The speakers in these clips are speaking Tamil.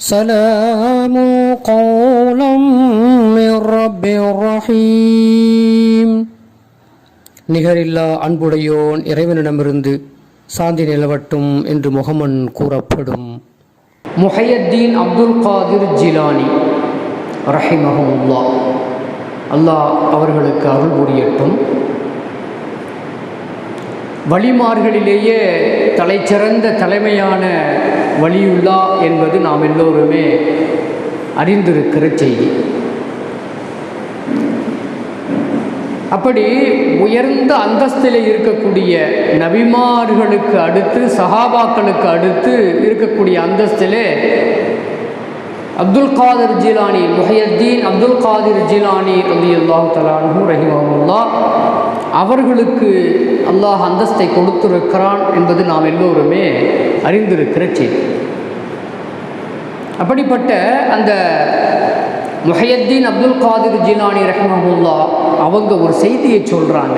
سلام قولا من رب رحيم நிகரில்லா அன்புடையோன் இறைவனிடமிருந்து சாந்தி நிலவட்டும் என்று முகமன் கூறப்படும் முஹையத்தீன் அப்துல் காதிர் ஜிலானி ரஹிமஹமுல்லா அல்லாஹ் அவர்களுக்கு அருள் புரியட்டும் வழிமார்களிலேயே தலைச்சிறந்த தலைமையான வழியுள்ளா என்பது நாம் எல்லோருமே அறிந்திருக்கிற செய்தி. அப்படி உயர்ந்த அந்தஸ்தில் இருக்கக்கூடிய நபிமார்களுக்கு அடுத்து சஹாபாக்களுக்கு அடுத்து இருக்கக்கூடிய அந்தஸ்திலே அப்துல் காதர் ஜிலானி முஹையத்தீன் அப்துல் காதிர் ஜிலானி அலி அல்லாஹு தலானு ரஹிமஹுல்லா அவர்களுக்கு அல்லாஹ் அந்தஸ்தை கொடுத்திருக்கிறான் என்பது நாம் எல்லோருமே அறிந்திருக்கிற செய்தி. அப்படிப்பட்ட அந்த முஹையத்தீன் அப்துல் காதிர் ஜிலானி ரஹ்மஹுல்லா அவங்க ஒரு செய்தியை சொல்கிறாங்க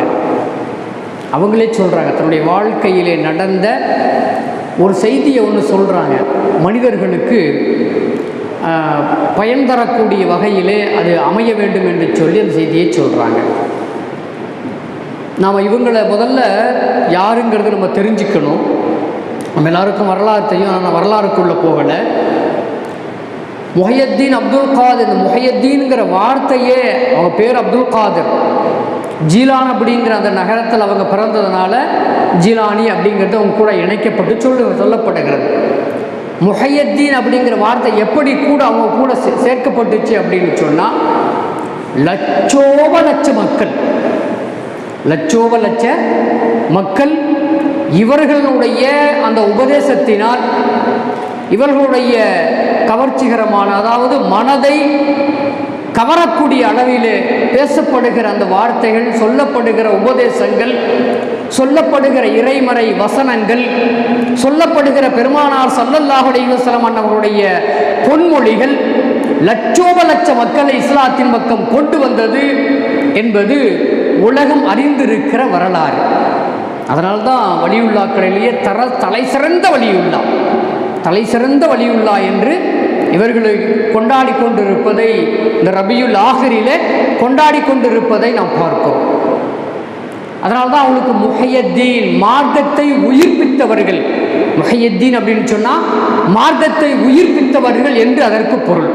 அவங்களே சொல்கிறாங்க தன்னுடைய வாழ்க்கையிலே நடந்த ஒரு செய்தியை ஒன்று சொல்கிறாங்க மனிதர்களுக்கு பயன் தரக்கூடிய வகையிலே அது அமைய வேண்டும் என்று சொல்லி அந்த செய்தியை சொல்கிறாங்க நாம் இவங்களை முதல்ல யாருங்கிறது நம்ம தெரிஞ்சுக்கணும். நம்ம எல்லாருக்கும் வரலாறு தெரியும். ஆனால் வரலாறுக்குள்ளே போகலை. முஹையத்தீன் அப்துல் காதர் இந்த முஹையத்தீனுங்கிற வார்த்தையே அவங்க பேர் அப்துல் காதர். ஜீலான் அப்படிங்கிற அந்த நகரத்தில் அவங்க பிறந்ததுனால ஜீலானி அப்படிங்கிறது அவங்க கூட இணைக்கப்பட்டு சொல்லு சொல்லப்படுகிறது முஹையத்தீன் அப்படிங்கிற வார்த்தை எப்படி கூட அவங்க கூட சே- சேர்க்கப்பட்டுச்சு அப்படின்னு சொன்னால் லட்சோப லட்ச மக்கள். லட்சோப லட்ச மக்கள் இவர்களுடைய அந்த உபதேசத்தினால் இவர்களுடைய கவர்ச்சிகரமான அதாவது மனதை கவரக்கூடிய அளவிலே பேசப்படுகிற அந்த வார்த்தைகள் சொல்லப்படுகிற உபதேசங்கள் சொல்லப்படுகிற இறைமறை வசனங்கள் சொல்லப்படுகிற பெருமானார் சல்லல்லாஹுடைய அலைஹி வஸல்லம் பொன்மொழிகள் லட்சோப லட்ச மக்களை இஸ்லாத்தின் பக்கம் கொண்டு வந்தது என்பது உலகம் அறிந்திருக்கிற வரலாறு. அதனால்தான் வலியுல்லாக்களிலேயே தர தலை சிறந்த வலியுள்ளா. தலை சிறந்த வலியுள்ளா என்று இவர்களை கொண்டாடி கொண்டிருப்பதை இந்த ரபியுல் ஆஹரிலே கொண்டாடி கொண்டிருப்பதை நாம் பார்க்கிறோம். அதனால்தான் அவங்களுக்கு முஹையத்தீன் மார்க்கத்தை உயிர்ப்பித்தவர்கள் முஹையத்தீன் அப்படின்னு சொன்னால் மார்க்கத்தை உயிர்ப்பித்தவர்கள் என்று அதற்கு பொருள்.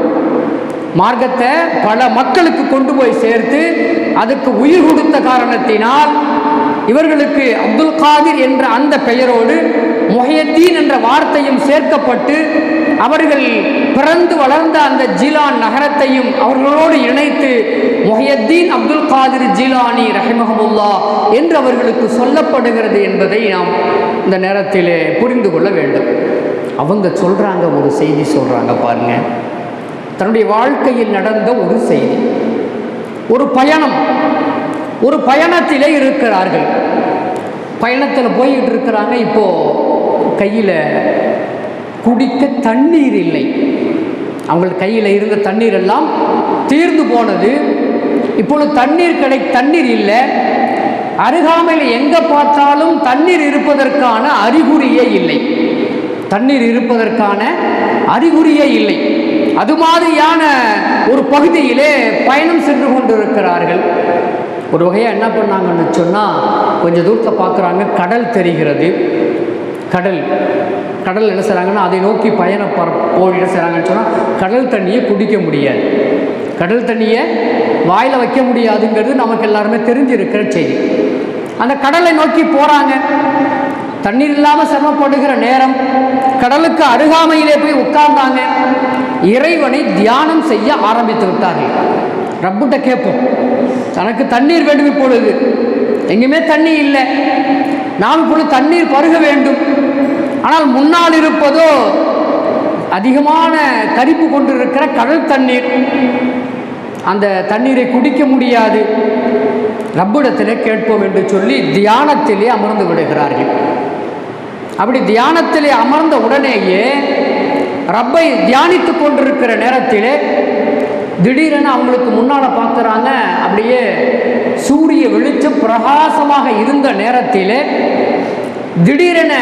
மார்க்கத்தை பல மக்களுக்கு கொண்டு போய் சேர்த்து அதுக்கு உயிர் கொடுத்த காரணத்தினால் இவர்களுக்கு அப்துல் காதிர் என்ற அந்த பெயரோடு முஹையத்தீன் என்ற வார்த்தையும் சேர்க்கப்பட்டு அவர்கள் பிறந்து வளர்ந்த அந்த ஜிலான் நகரத்தையும் அவர்களோடு இணைத்து முஹையத்தீன் அப்துல் காதிர் ஜிலானி ரஹிமஹமுல்லா என்று அவர்களுக்கு சொல்லப்படுகிறது என்பதை நாம் இந்த நேரத்திலே புரிந்து கொள்ள வேண்டும். அவங்க சொல்றாங்க ஒரு செய்தி சொல்றாங்க பாருங்க. தன்னுடைய வாழ்க்கையில் நடந்த ஒரு செய்தி. ஒரு பயணம். ஒரு பயணத்திலே இருக்கிறார்கள். பயணத்தில் போயிட்டு இருக்கிறாங்க. இப்போ கையில் குடிக்க தண்ணீர் இல்லை. அவங்கள் கையில் இருந்த தண்ணீர் எல்லாம் தீர்ந்து போனது. இப்பொழுது தண்ணீர் கிடை தண்ணீர் இல்லை. அருகாமையில் எங்கே பார்த்தாலும் தண்ணீர் இருப்பதற்கான அறிகுறியே இல்லை. தண்ணீர் இருப்பதற்கான அறிகுறியே இல்லை. அது மாதிரியான ஒரு பகுதியிலே பயணம் சென்று கொண்டிருக்கிறார்கள். ஒரு வகையாக என்ன பண்ணாங்கன்னு சொன்னால் கொஞ்சம் தூரத்தை பார்க்குறாங்க கடல் தெரிகிறது. கடல். கடல் என்ன செய்கிறாங்கன்னா அதை நோக்கி பயணம் பர போய் என்ன செய்கிறாங்கன்னு சொன்னால் கடல் தண்ணியை குடிக்க முடியாது. கடல் தண்ணியை வாயில் வைக்க முடியாதுங்கிறது நமக்கு எல்லாருமே தெரிஞ்சிருக்கிற செய்தி. அந்த கடலை நோக்கி போகிறாங்க தண்ணீர் இல்லாமல் சிரமப்படுகிற நேரம் கடலுக்கு அருகாமையிலே போய் உட்கார்ந்தாங்க. இறைவனை தியானம் செய்ய ஆரம்பித்து விட்டார்கள். ரப்புட்ட கேட்போம். தனக்கு தண்ணீர் வேண்டும் இப்பொழுது. எங்கேயுமே தண்ணி இல்லை. நாம் இப்பொழுது தண்ணீர் பருக வேண்டும். ஆனால் முன்னால் இருப்பதோ அதிகமான கரிப்பு கொண்டிருக்கிற கடல் தண்ணீர். அந்த தண்ணீரை குடிக்க முடியாது. ரப்பிடத்திலே கேட்போம் என்று சொல்லி தியானத்திலே அமர்ந்து விடுகிறார்கள். அப்படி தியானத்திலே அமர்ந்த உடனேயே ரப்பை தியானித்து கொண்டிருக்கிற நேரத்திலே திடீரென அவங்களுக்கு முன்னால் பார்க்குறாங்க அப்படியே சூரிய வெளிச்சம் பிரகாசமாக இருந்த நேரத்திலே திடீரென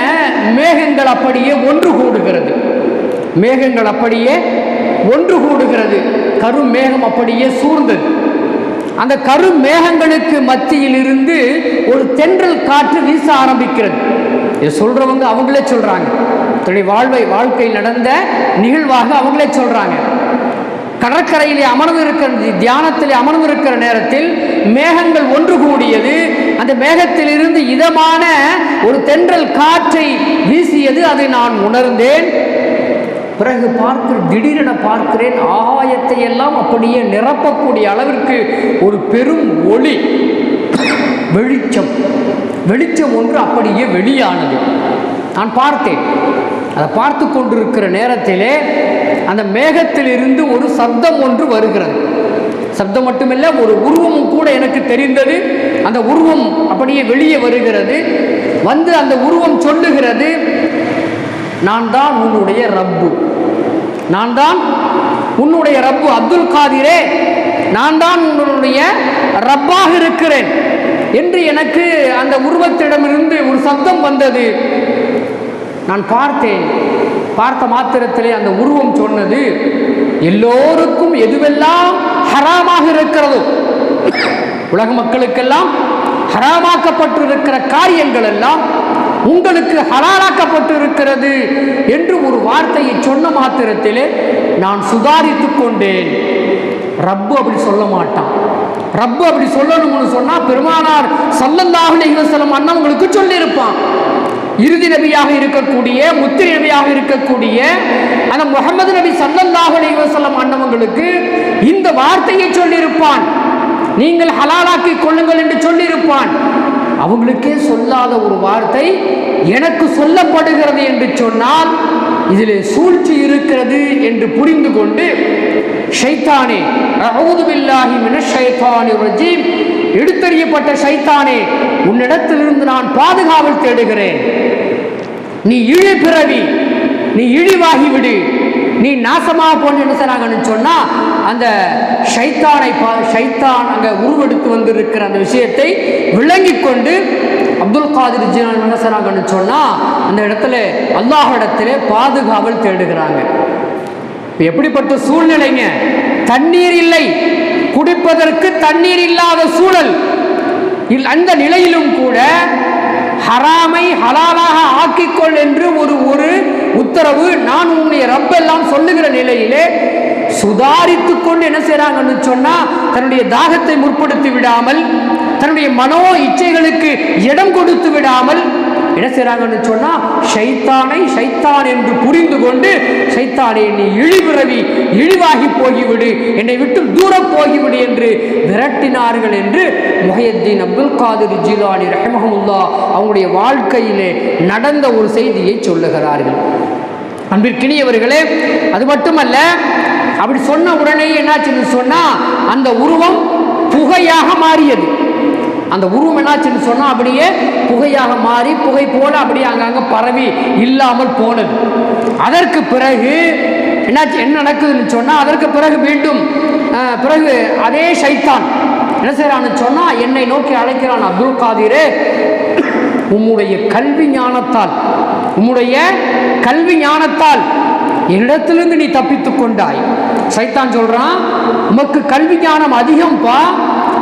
மேகங்கள் அப்படியே ஒன்று கூடுகிறது. மேகங்கள் அப்படியே ஒன்று கூடுகிறது. கரும் மேகம் அப்படியே சூழ்ந்தது. அந்த கரும் மேகங்களுக்கு மத்தியில் இருந்து ஒரு தென்றல் காற்று வீச ஆரம்பிக்கிறது. இதை சொல்றவங்க அவங்களே சொல்றாங்க. தன்னுடைய வாழ்வை வாழ்க்கை நடந்த நிகழ்வாக அவங்களே சொல்றாங்க. கடற்கரையிலே அமர்ந்து இருக்கிற தியானத்திலே அமர்ந்து இருக்கிற நேரத்தில் மேகங்கள் ஒன்று கூடியது. அந்த மேகத்திலிருந்து இதமான ஒரு தென்றல் காற்றை வீசியது. அதை நான் உணர்ந்தேன். பிறகு பார்க்க திடீரென பார்க்கிறேன். ஆகாயத்தை எல்லாம் அப்படியே நிரப்பக்கூடிய அளவிற்கு ஒரு பெரும் ஒளி வெளிச்சம். வெளிச்சம் ஒன்று அப்படியே வெளியானது. நான் பார்த்தேன். அதை பார்த்து கொண்டிருக்கிற நேரத்திலே அந்த மேகத்திலிருந்து ஒரு சப்தம் ஒன்று வருகிறது. சப்தம் மட்டுமில்ல ஒரு உருவமும் கூட எனக்கு தெரிந்தது. அந்த உருவம் அப்படியே வெளியே வருகிறது. வந்து அந்த உருவம் சொல்லுகிறது நான் தான் உன்னுடைய ரப்பு. நான் தான் உன்னுடைய ரப்பு அப்துல் காதிரே. நான் தான் உன்னுடைய ரப்பாக இருக்கிறேன். என்று எனக்கு அந்த உருவத்திடமிருந்து ஒரு சப்தம் வந்தது. நான் பார்த்தேன். பார்த்த மாத்திரத்திலே அந்த உருவம் சொன்னது எல்லோருக்கும் எதுவெல்லாம் ஹராமாக இருக்கிறதோ உலக மக்களுக்கெல்லாம் ஹராமாக்கப்பட்டிருக்கிற காரியங்கள் எல்லாம் உங்களுக்கு ஹலாலாக்கப்பட்டிருக்கிறது என்று ஒரு வார்த்தையை சொன்ன மாத்திரத்திலே நான் சுதாரித்துக் கொண்டேன். ரப்பு அப்படி சொல்ல மாட்டான். ரப்பு அப்படி சொல்லணும்னு சொன்னா பெருமானார் சல்லல்லாஹு அலைஹி அண்ணன் உங்களுக்கு சொல்லியிருப்பான். இறுதி நபியாக இருக்கக்கூடிய முத்திரை நபியாக இருக்கக்கூடிய அந்த முகமது நபி சல்லல்லாஹு அலைஹி வஸல்லம் அண்ணவங்களுக்கு இந்த வார்த்தையை சொல்லியிருப்பான். நீங்கள் ஹலாலாக்கி கொள்ளுங்கள் என்று சொல்லியிருப்பான். அவங்களுக்கே சொல்லாத ஒரு வார்த்தை எனக்கு சொல்லப்படுகிறது என்று சொன்னால் இதிலே சூழ்ச்சி இருக்கிறது என்று புரிந்து கொண்டு ஷைத்தானே அவுது பில்லாஹி மினஷ் ஷைத்தானி ரஜீம் எடுத்தறியப்பட்ட ஷைத்தானே உன்னிடத்திலிருந்து நான் பாதுகாவல் தேடுகிறேன். நீ இழி பிறவி நீ இழிவாகி விடு நீ நாசமாக போன என்ன செய்றாங்கன்னு சொன்னா அந்த ஷைத்தானை பா ஷைத்தான் அங்க உருவெடுத்து வந்திருக்கிற அந்த விஷயத்தை விளங்கி கொண்டு அப்துல் காதிர் ஜீனான் என்ன செய்றாங்கன்னு சொன்னா அந்த இடத்துல அல்லாஹ் இடத்துல பாதுகாவல் தேடுகிறாங்க. எப்படிப்பட்ட சூழ்நிலைங்க? தண்ணீர் இல்லை குடிப்பதற்கு தண்ணீர் இல்லாத சூழல். இல்- அந்த நிலையிலும் கூட ஹராமை ஹலாலாக ஆக்கிக்கொள் என்று ஒரு ஒரு உத்தரவு நான் உன்னுடைய ரப்பெல்லாம் சொல்லுகிற நிலையிலே சுதாரித்து கொண்டு என்ன செய்கிறாங்கன்னு சொன்னா தன்னுடைய தாகத்தை முற்படுத்தி விடாமல் தன்னுடைய மனோ இச்சைகளுக்கு இடம் கொடுத்து விடாமல் என்ன செய்றாங்கன்னு சொன்னா ஷைத்தானை ஷைத்தான் என்று புரிந்து கொண்டு ஷைத்தானே நீ இழிபிறவி இழிவாகி போகிவிடு என்னை விட்டு தூரம் போகிவிடு என்று விரட்டினார்கள் என்று முஹையத்தீன் அப்துல் காதிர் ஜிலானி ரஹமஹமுல்லா அவங்களுடைய வாழ்க்கையிலே நடந்த ஒரு செய்தியை சொல்லுகிறார்கள். அன்பிற்கினியவர்களே அது மட்டுமல்ல அப்படி சொன்ன உடனே என்னாச்சுன்னு சொன்னா அந்த உருவம் புகையாக மாறியது. அந்த உருவம் என்னாச்சுன்னு சொன்னா அப்படியே புகையாக மாறி புகை போல அப்படியே அங்கங்க பரவி இல்லாமல் போனது. அதற்கு பிறகு என்னாச்சு என்ன நடக்குதுன்னு சொன்னா அதற்கு பிறகு மீண்டும் பிறகு அதே ஷைத்தான் என்ன செய்யறான்னு சொன்னா என்னை நோக்கி அழைக்கிறான் அப்துல் காதிரே உம்முடைய கல்வி ஞானத்தால் உம்முடைய கல்வி ஞானத்தால் என்னிடத்திலிருந்து நீ தப்பித்துக் கொண்டாய். சைத்தான் சொல்றான் உமக்கு கல்வி ஞானம் அதிகம்பா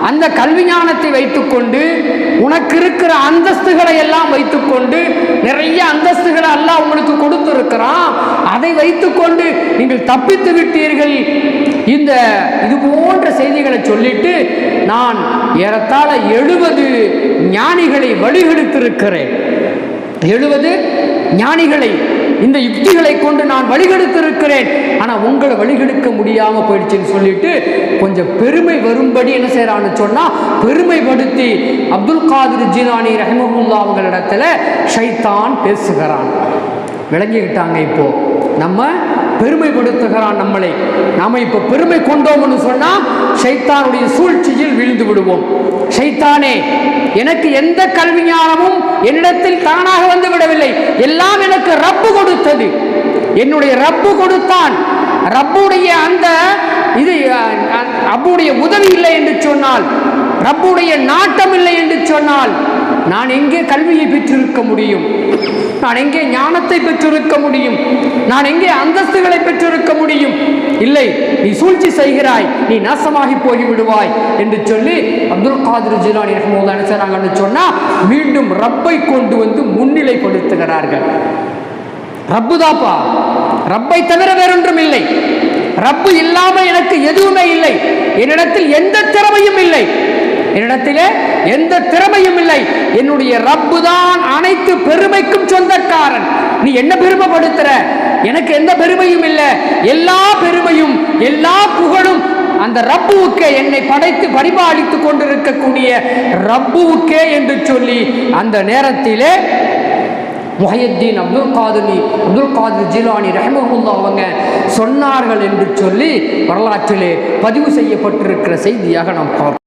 அந்த கல்வி ஞானத்தை வைத்துக்கொண்டு உனக்கு இருக்கிற அந்தஸ்துகளை எல்லாம் வைத்துக்கொண்டு நிறைய அந்தஸ்துகளை எல்லாம் உங்களுக்கு கொடுத்துருக்கிறான். அதை வைத்துக்கொண்டு நீங்கள் தப்பித்து விட்டீர்கள். இந்த இது போன்ற செய்திகளை சொல்லிட்டு நான் ஏறத்தாழ எழுபது ஞானிகளை வழிகெடுத்திருக்கிறேன். எழுபது ஞானிகளை இந்த யுக்திகளை கொண்டு நான் வழிகெடுத்திருக்கிறேன். ஆனால் உங்களை வழிகெடுக்க முடியாமல் போயிடுச்சுன்னு சொல்லிட்டு கொஞ்சம் பெருமை வரும்படி என்ன செய்கிறான்னு சொன்னால் பெருமைப்படுத்தி அப்துல் காதிர் ஜீனானி ரஹமகுல்லா அவங்களிடத்துல ஷைத்தான் பேசுகிறான். விளங்கிக்கிட்டாங்க இப்போ. நம்ம பெருமைப்படுத்துகிறான் நம்மளை. நாம இப்போ பெருமை கொண்டோம்னு சொன்னா ஷைத்தானுடைய சூழ்ச்சியில் விழுந்து விடுவோம். ஷைத்தானே எனக்கு எந்த கல்வி ஞானமும் என்னிடத்தில் தானாக வந்து விடவில்லை. எல்லாம் எனக்கு ரப்பு கொடுத்தது. என்னுடைய ரப்பு கொடுத்தான். ரப்புடைய அந்த இது அப்புடைய உதவி இல்லை என்று சொன்னால் ரப்புடைய நாட்டம் இல்லை என்று சொன்னால் நான் எங்கே கல்வியை பெற்றிருக்க முடியும்? நான் எங்கே ஞானத்தை பெற்றிருக்க முடியும்? நான் எங்கே அந்தஸ்துகளை பெற்றிருக்க முடியும்? இல்லை நீ சூழ்ச்சி செய்கிறாய் நீ நாசமாகி போய் விடுவாய் என்று சொல்லி அப்துல் காதிர் ஜிலானி ரஹ்மோதா என்ன சொன்னால் மீண்டும் ரப்பை கொண்டு வந்து முன்னிலைப்படுத்துகிறார்கள் ரப்பு தாப்பா ரப்பை தவிர வேறொன்றும் இல்லை. ரப்பு இல்லாமல் எனக்கு எதுவுமே இல்லை. என்னிடத்தில் எந்த திறமையும் இல்லை. என்னிடத்திலே எந்த திறமையும் இல்லை. என்னுடைய ரப்பு தான் அனைத்து பெருமைக்கும் சொந்தக்காரன். நீ என்ன பெருமைப்படுத்துற? எனக்கு எந்த பெருமையும் இல்லை. எல்லா பெருமையும் எல்லா புகழும் அந்த ரப்புவுக்கே என்னை படைத்து பரிபாலித்துக் கொண்டிருக்கக்கூடிய ரப்புவுக்கே என்று சொல்லி அந்த நேரத்திலே முஹையத்தீன் அப்துல் காதலி அப்துல் காதிர் ஜிலானி ரஹமகுல்லா அவங்க சொன்னார்கள் என்று சொல்லி வரலாற்றிலே பதிவு செய்யப்பட்டிருக்கிற செய்தியாக நாம் பார்ப்போம்.